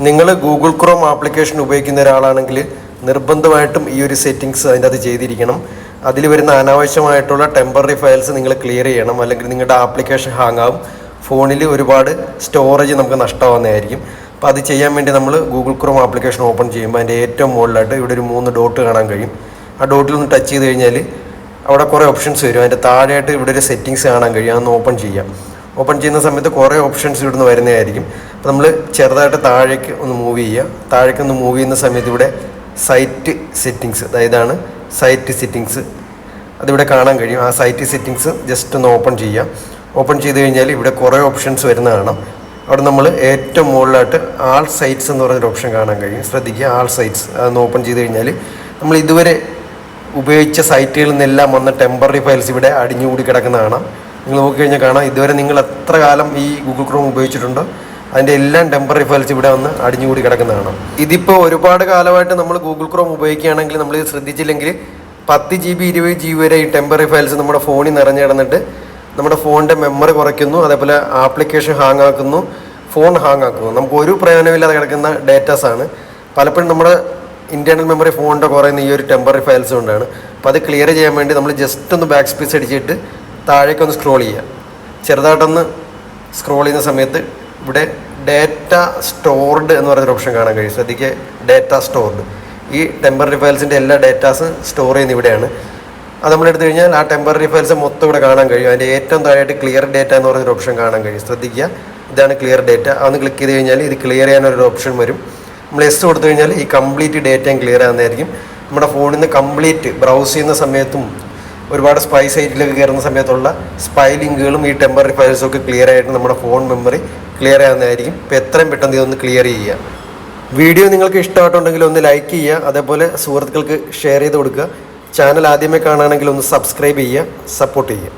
നിങ്ങൾ Google Chrome application ഉപയോഗിക്കുന്ന ഒരാളാണെങ്കിൽ നിർബന്ധമായിട്ടും ഈ ഒരു സെറ്റിങ്സ് അതിന്റെ അത് ചെയ്തിരിക്കണം. അതിൽ വരുന്ന അനാവശ്യമായിട്ടുള്ള ടെമ്പററി ഫയൽസ് നിങ്ങൾ ക്ലിയർ ചെയ്യണം. അല്ലെങ്കിൽ നിങ്ങളുടെ ആപ്ലിക്കേഷൻ ഹാങ് ആവും. ഫോണിൽ ഒരുപാട് സ്റ്റോറേജ് നമുക്ക് നഷ്ടമാവുന്നതായിരിക്കും. അപ്പോൾ അത് ചെയ്യാൻ വേണ്ടി നമ്മൾ ഗൂഗിൾ ക്രോം ആപ്ലിക്കേഷൻ ഓപ്പൺ ചെയ്യുമ്പോൾ അതിന്റെ ഏറ്റവും മുകളിലായിട്ട് ഇവിടെ ഒരു മൂന്ന് ഡോട്ട് കാണാൻ കഴിയും. ആ ഡോട്ടിൽ ഒന്ന് ടച്ച് ചെയ്ത് കഴിഞ്ഞാൽ അവിടെ കുറേ ഓപ്ഷൻസ് വരും. അതിന്റെ താഴെയായിട്ട് ഇവിടെ ഒരു സെറ്റിങ്സ് കാണാൻ കഴിയും. അതൊന്ന് ഓപ്പൺ ചെയ്യാം. ഓപ്പൺ ചെയ്യുന്ന സമയത്ത് കുറേ ഓപ്ഷൻസ് ഇവിടുന്ന് വരുന്നതായിരിക്കും. അപ്പോൾ നമ്മൾ ചെറുതായിട്ട് താഴേക്ക് ഒന്ന് മൂവ് ചെയ്യുക. താഴേക്ക് ഒന്ന് മൂവ് ചെയ്യുന്ന സമയത്ത് ഇവിടെ സൈറ്റ് സെറ്റിങ്സ് അതായതാണ് സൈറ്റ് സെറ്റിങ്സ്. അതിവിടെ കാണാൻ കഴിയും. ആ സൈറ്റ് സെറ്റിങ്സ് ജസ്റ്റ് ഒന്ന് ഓപ്പൺ ചെയ്യാം ഓപ്പൺ ചെയ്ത് കഴിഞ്ഞാൽ ഇവിടെ കുറേ ഓപ്ഷൻസ് വരുന്ന കാണാം. അവിടെ നമ്മൾ ഏറ്റവും മുകളിലായിട്ട് ആൾ സൈറ്റ്സ് എന്ന് പറഞ്ഞൊരു ഓപ്ഷൻ കാണാൻ കഴിയും. ശ്രദ്ധിക്കുക ആൾ സൈറ്റ്സ്. അതൊന്ന് ഓപ്പൺ ചെയ്ത് കഴിഞ്ഞാൽ നമ്മൾ ഇതുവരെ ഉപയോഗിച്ച സൈറ്റുകളിൽ നിന്നെല്ലാം വന്ന ടെമ്പററി ഫയൽസ് ഇവിടെ അടിഞ്ഞുകൂടി കിടക്കുന്ന കാണാം. നിങ്ങൾ നോക്കിക്കഴിഞ്ഞാൽ കാണാം. ഇതുവരെ നിങ്ങൾ എത്ര കാലം ഈ ഗൂഗിൾ ക്രോം ഉപയോഗിച്ചിട്ടുണ്ട്? അതിന്റെ എല്ലാം ടെമ്പററി ഫയൽസ് ഇവിടെ വന്ന് അടിഞ്ഞുകൂടി കിടക്കുന്നതാണ് ഇതിപ്പോൾ ഒരുപാട് കാലമായിട്ട് നമ്മൾ ഗൂഗിൾ ക്രോം ഉപയോഗിക്കുകയാണെങ്കിൽ നമ്മൾ ഇത് ശ്രദ്ധിച്ചില്ലെങ്കിൽ പത്ത് ജി ബി ഇരുപത് ജി ബി വരെ ഈ ടെമ്പററി ഫയൽസ് നമ്മുടെ ഫോണിൽ നിറഞ്ഞു കിടന്നിട്ട് നമ്മുടെ ഫോണിന്റെ മെമ്മറി കുറയ്ക്കുന്നു അതേപോലെ ആപ്ലിക്കേഷൻ ഹാങ് ആക്കുന്നു ഫോൺ ഹാങ് ആക്കുന്നു. നമുക്ക് ഒരു പ്രയോജനമില്ലാതെ കിടക്കുന്ന ഡേറ്റാസ് ആണ്. പലപ്പോഴും നമ്മുടെ ഇന്റേർണൽ മെമ്മറി ഫോണിന്റെ കുറയുന്ന ഈ ഒരു ടെമ്പററി ഫയൽസ് കൊണ്ടാണ്. അപ്പോൾ അത് ക്ലിയർ ചെയ്യാൻ വേണ്ടി നമ്മൾ ജസ്റ്റ് ഒന്ന് ബാക്ക് സ്പേസ് അടിച്ചിട്ട് താഴേക്കൊന്ന് സ്ക്രോൾ ചെയ്യുക. ചെറുതായിട്ടൊന്ന് സ്ക്രോൾ ചെയ്യുന്ന സമയത്ത് ഇവിടെ ഡേറ്റ സ്റ്റോർഡ് എന്ന് പറയുന്നൊരു ഓപ്ഷൻ കാണാൻ കഴിയും. ശ്രദ്ധിക്കുക ഡേറ്റ സ്റ്റോർഡ് ഈ ടെമ്പററി ഫയൽസിന്റെ എല്ലാ ഡേറ്റാസും സ്റ്റോർ ചെയ്യുന്ന ഇവിടെയാണ്. അത് നമ്മൾ എടുത്തു കഴിഞ്ഞാൽ ആ ടെമ്പററി ഫയൽസ് മൊത്തം ഇവിടെ കാണാൻ കഴിയും. അതിന്റെ ഏറ്റവും താഴെയായിട്ട് ക്ലിയർ ഡേറ്റ എന്ന് പറയുന്നൊരു ഓപ്ഷൻ കാണാൻ കഴിയും. ശ്രദ്ധിക്കുക ഇതാണ് ക്ലിയർ ഡേറ്റ അതൊന്ന് ക്ലിക്ക് ചെയ്ത് കഴിഞ്ഞാൽ ഇത് ക്ലിയർ ചെയ്യാനൊരു ഓപ്ഷൻ വരും. നമ്മൾ എസ് കൊടുത്തു കഴിഞ്ഞാൽ ഈ കംപ്ലീറ്റ് ഡേറ്റയും ക്ലിയർ ആകുന്നതായിരിക്കും. നമ്മുടെ ഫോണിൽ നിന്ന് കംപ്ലീറ്റ് ബ്രൗസ് ചെയ്യുന്ന സമയത്തും ഒരുപാട് സ്പൈ സൈറ്റിലേക്ക് കയറുന്ന സമയത്തുള്ള സ്പൈ ലിങ്കുകളും ഈ ടെമ്പററി ഫയൽസും ഒക്കെ ക്ലിയർ ആയിട്ട് നമ്മുടെ ഫോൺ മെമ്മറി ക്ലിയർ ആകുന്നതായിരിക്കും ഇപ്പോൾ എത്രയും പെട്ടെന്ന് ഇതൊന്ന് ക്ലിയർ ചെയ്യുക. വീഡിയോ നിങ്ങൾക്ക് ഇഷ്ടമായിട്ടുണ്ടെങ്കിൽ ഒന്ന് ലൈക്ക് ചെയ്യുക. അതേപോലെ സുഹൃത്തുക്കൾക്ക് ഷെയർ ചെയ്ത് കൊടുക്കുക. ചാനൽ ആദ്യമേ കാണുകയാണെങ്കിൽ ഒന്ന് സബ്സ്ക്രൈബ് ചെയ്യുക. സപ്പോർട്ട് ചെയ്യുക.